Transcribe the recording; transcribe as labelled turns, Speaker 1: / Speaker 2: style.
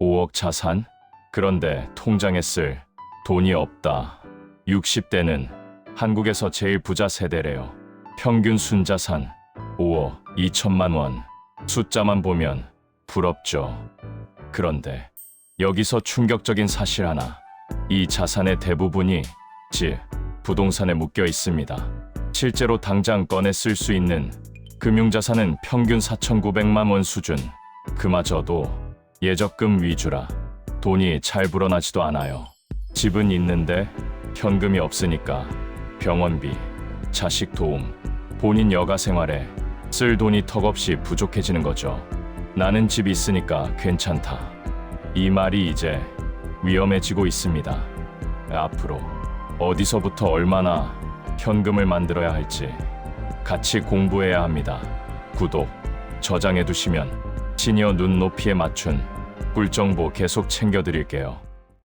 Speaker 1: 5억 자산? 그런데 통장에 쓸 돈이 없다. 60대는 한국에서 제일 부자 세대래요. 평균 순자산 5억 2천만 원. 숫자만 보면 부럽죠. 그런데 여기서 충격적인 사실 하나. 이 자산의 대부분이 집, 부동산에 묶여 있습니다. 실제로 당장 꺼내 쓸 수 있는 금융자산은 평균 4,900만 원 수준. 그마저도 예적금 위주라 돈이 잘 불어나지도 않아요. 집은 있는데 현금이 없으니까 병원비, 자식 도움, 본인 여가 생활에 쓸 돈이 턱없이 부족해지는 거죠. 나는 집 있으니까 괜찮다. 이 말이 이제 위험해지고 있습니다. 앞으로 어디서부터 얼마나 현금을 만들어야 할지 같이 공부해야 합니다. 구독, 저장해 두시면 시니어 눈높이에 맞춘 꿀정보 계속 챙겨드릴게요.